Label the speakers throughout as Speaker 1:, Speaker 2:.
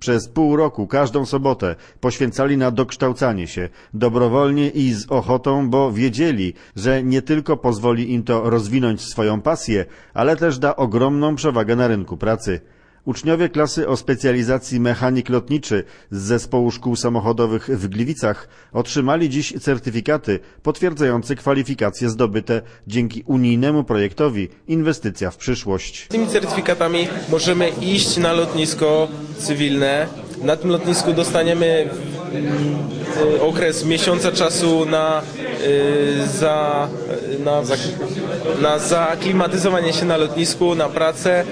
Speaker 1: Przez pół roku każdą sobotę poświęcali na dokształcanie się, dobrowolnie i z ochotą, bo wiedzieli, że nie tylko pozwoli im to rozwinąć swoją pasję, ale też da ogromną przewagę na rynku pracy. Uczniowie klasy o specjalizacji mechanik lotniczy z zespołu szkół samochodowych w Gliwicach otrzymali dziś certyfikaty potwierdzające kwalifikacje zdobyte dzięki unijnemu projektowi Inwestycja w przyszłość.
Speaker 2: Tymi certyfikatami możemy iść na lotnisko cywilne. Na tym lotnisku dostaniemy mm, y, okres miesiąca czasu na, y, za, na, na zaaklimatyzowanie się na lotnisku, na pracę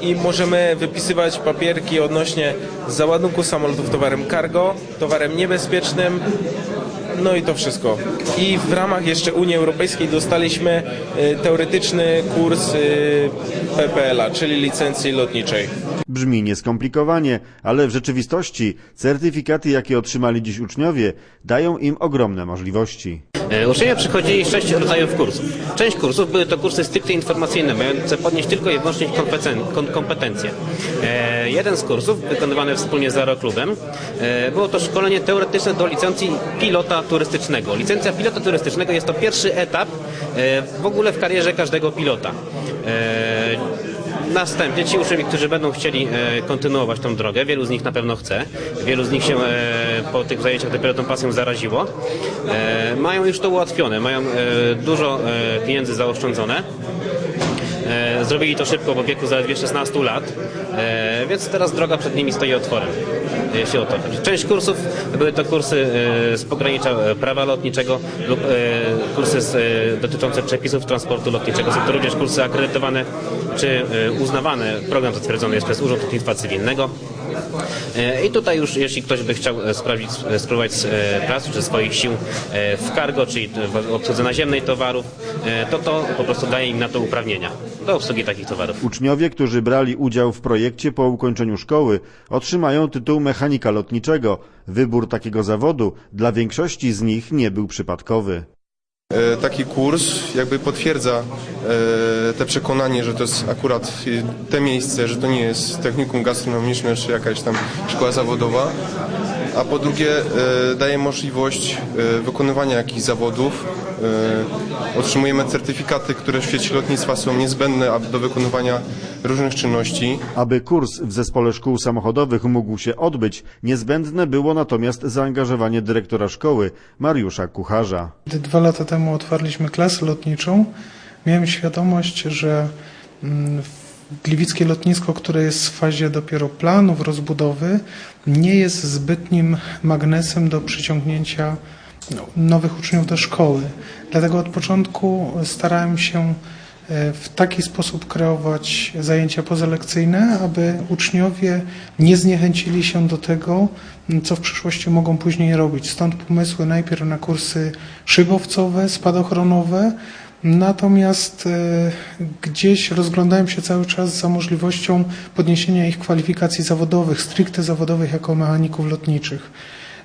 Speaker 2: i możemy wypisywać papierki odnośnie załadunku samolotów towarem cargo, towarem niebezpiecznym, no i to wszystko. I w ramach jeszcze Unii Europejskiej dostaliśmy y, teoretyczny kurs y, PPL-a, czyli licencji lotniczej.
Speaker 1: Brzmi nieskomplikowanie, ale w rzeczywistości certyfikaty, jakie otrzymali dziś uczniowie, dają im ogromne możliwości.
Speaker 3: E, Uczniowie przychodzili sześć rodzajów kursów. Część kursów były to kursy stricte informacyjne, mające podnieść tylko i wyłącznie kompetencje. E, Jeden z kursów, wykonywany wspólnie z Aeroklubem, e, było to szkolenie teoretyczne do licencji pilota turystycznego. Licencja pilota turystycznego jest to pierwszy etap e, w ogóle w karierze każdego pilota. E, Następnie ci uczniowie, którzy będą chcieli e, kontynuować tą drogę, wielu z nich na pewno chce, wielu z nich się po tych zajęciach dopiero tą pasją zaraziło, mają już to ułatwione, mają dużo pieniędzy zaoszczędzone. Zrobili to szybko, bo w wieku zaledwie 16 lat, więc teraz droga przed nimi stoi otworem, jeśli o to. Część kursów były to kursy e, z pogranicza e, prawa lotniczego lub e, kursy e, dotyczące przepisów transportu lotniczego. Są to również kursy akredytowane czy e, uznawane. Program zatwierdzony jest przez Urząd Lotnictwa Cywilnego. E, I tutaj już, jeśli ktoś by chciał e, sprawdzić, e, spróbować pracy czy swoich sił w cargo, czyli w obsłudze naziemnej towarów, to to po prostu daje im na to uprawnienia do obsługi takich towarów.
Speaker 1: Uczniowie, którzy brali udział w projekcie po ukończeniu szkoły, otrzymają tytuł mechanika lotniczego. Wybór takiego zawodu dla większości z nich nie był przypadkowy.
Speaker 4: E, Taki kurs jakby potwierdza e, te przekonanie, że to jest akurat te miejsce, że to nie jest technikum gastronomiczne czy jakaś tam szkoła zawodowa, a po drugie e, daje możliwość wykonywania jakichś zawodów. E, Otrzymujemy certyfikaty, które w świecie lotnictwa są niezbędne aby do wykonywania różnych czynności.
Speaker 1: Aby kurs w zespole szkół samochodowych mógł się odbyć, niezbędne było natomiast zaangażowanie dyrektora szkoły, Mariusza Kucharza.
Speaker 5: Gdy dwa lata temu otwarliśmy klasę lotniczą, miałem świadomość, że mm, Gliwickie lotnisko, które jest w fazie dopiero planów rozbudowy, nie jest zbytnim magnesem do przyciągnięcia nowych uczniów do szkoły. Dlatego od początku starałem się e, w taki sposób kreować zajęcia pozalekcyjne, aby uczniowie nie zniechęcili się do tego, co w przyszłości mogą później robić. Stąd pomysły najpierw na kursy szybowcowe, spadochronowe, natomiast e, gdzieś rozglądałem się cały czas za możliwością podniesienia ich kwalifikacji zawodowych, stricte zawodowych jako mechaników lotniczych.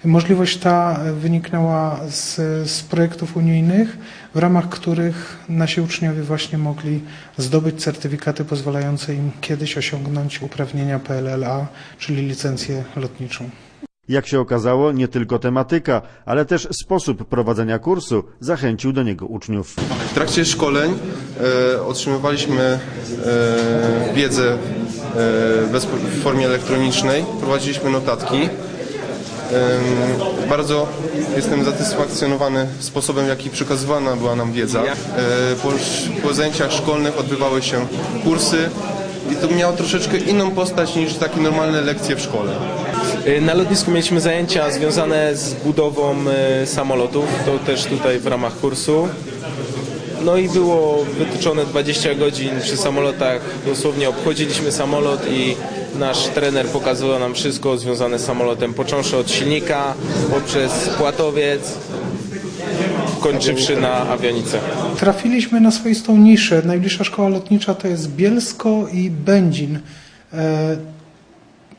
Speaker 5: Możliwość ta wyniknęła z, z projektów unijnych, w ramach których nasi uczniowie właśnie mogli zdobyć certyfikaty pozwalające im kiedyś osiągnąć uprawnienia PLLA, czyli licencję lotniczą.
Speaker 1: Jak się okazało, nie tylko tematyka, ale też sposób prowadzenia kursu zachęcił do niego uczniów.
Speaker 4: W trakcie szkoleń e, otrzymywaliśmy e, wiedzę e, bez, w formie elektronicznej, prowadziliśmy notatki. Bardzo jestem satysfakcjonowany sposobem, w jaki przekazywana była nam wiedza. E, po, po zajęciach szkolnych odbywały się kursy i to miało troszeczkę inną postać niż takie normalne lekcje w szkole.
Speaker 2: Y, Na lotnisku mieliśmy zajęcia związane z budową y, samolotów, to też tutaj w ramach kursu. No i było wytyczone 20 godzin przy samolotach, dosłownie obchodziliśmy samolot i nasz trener pokazywał nam wszystko związane z samolotem, począwszy od silnika, poprzez płatowiec, kończywszy na awionicę.
Speaker 5: Trafiliśmy na swoistą niszę. Najbliższa szkoła lotnicza to jest Bielsko i Będzin.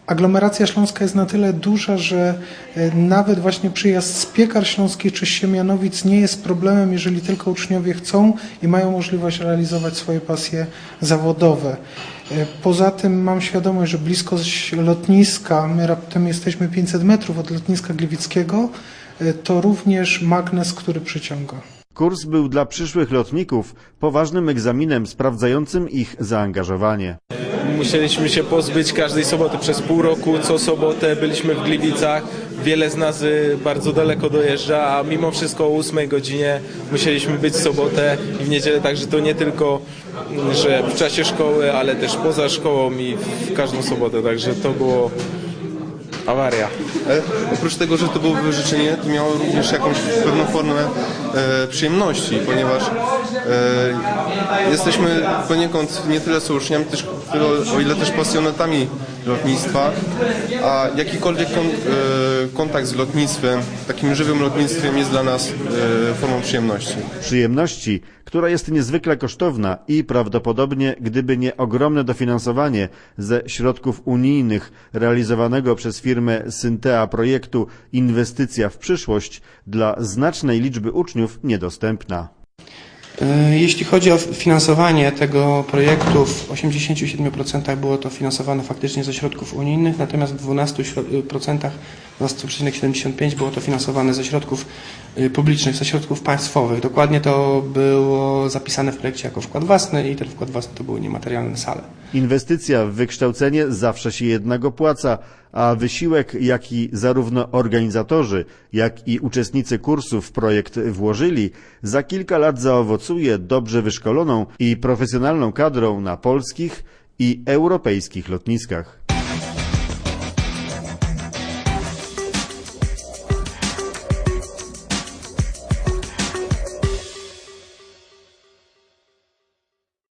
Speaker 5: Aglomeracja śląska jest na tyle duża, że e, nawet właśnie przyjazd z Piekar Śląskich czy Siemianowic nie jest problemem, jeżeli tylko uczniowie chcą i mają możliwość realizować swoje pasje zawodowe. E, Poza tym mam świadomość, że bliskość lotniska, my raptem jesteśmy 500 metrów od lotniska gliwickiego, e, to również magnes, który przyciąga.
Speaker 1: Kurs był dla przyszłych lotników poważnym egzaminem sprawdzającym ich zaangażowanie.
Speaker 2: Musieliśmy się pozbyć każdej soboty przez pół roku. Co sobotę byliśmy w Gliwicach. Wiele z nas y, bardzo daleko dojeżdża, a mimo wszystko o 8 godzinie musieliśmy być w sobotę i w niedzielę, także to nie tylko, mm, że w czasie szkoły, ale też poza szkołą i w każdą sobotę, także to było awaria.
Speaker 4: Ale oprócz tego, że to było wyrzeczenie, to miało również jakąś pewną formę e, przyjemności, ponieważ e, jesteśmy poniekąd nie tyle co uczniami, też, o ile też pasjonatami lotnictwa, a jakikolwiek kon, e, kontakt z lotnictwem, takim żywym lotnictwem jest dla nas e, formą przyjemności.
Speaker 1: Przyjemności, która jest niezwykle kosztowna i prawdopodobnie, gdyby nie ogromne dofinansowanie ze środków unijnych realizowanego przez firmę Syntea projektu Inwestycja w przyszłość, dla znacznej liczby uczniów niedostępna.
Speaker 6: E, Jeśli chodzi o finansowanie tego projektu, w 87% było to finansowane faktycznie ze środków unijnych, natomiast w 12%, 12,75% było to finansowane ze środków y, publicznych, ze środków państwowych. Dokładnie to było zapisane w projekcie jako wkład własny i ten wkład własny to były niematerialne sale.
Speaker 1: Inwestycja w wykształcenie zawsze się jednak opłaca, a wysiłek, jaki zarówno organizatorzy, jak i uczestnicy kursów w projekt włożyli, za kilka lat zaowocuje dobrze wyszkoloną i profesjonalną kadrą na polskich i europejskich lotniskach.